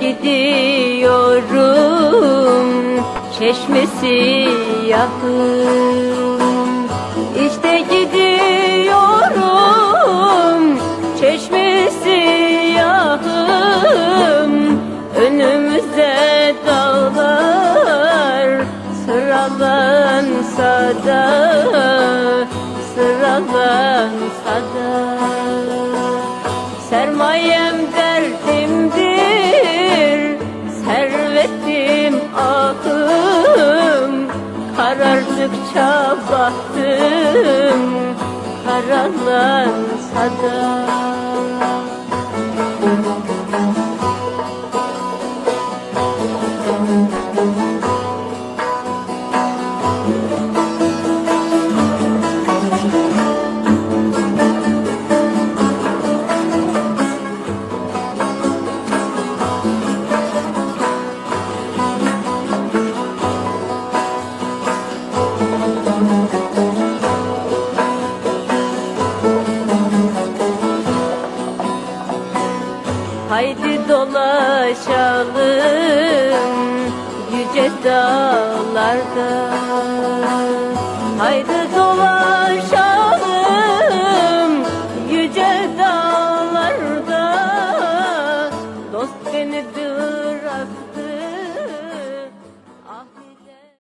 gidiyorum. Çeşmesi yakın. İşte gidiyorum. Çeşmesi yakın. Önümüzde dağlar. Sıralansa da sıralansa da. Sermayem Karardıkça baktım, karalansa da Haydi dolaşalım yüce dağlarda. Haydi dolaşalım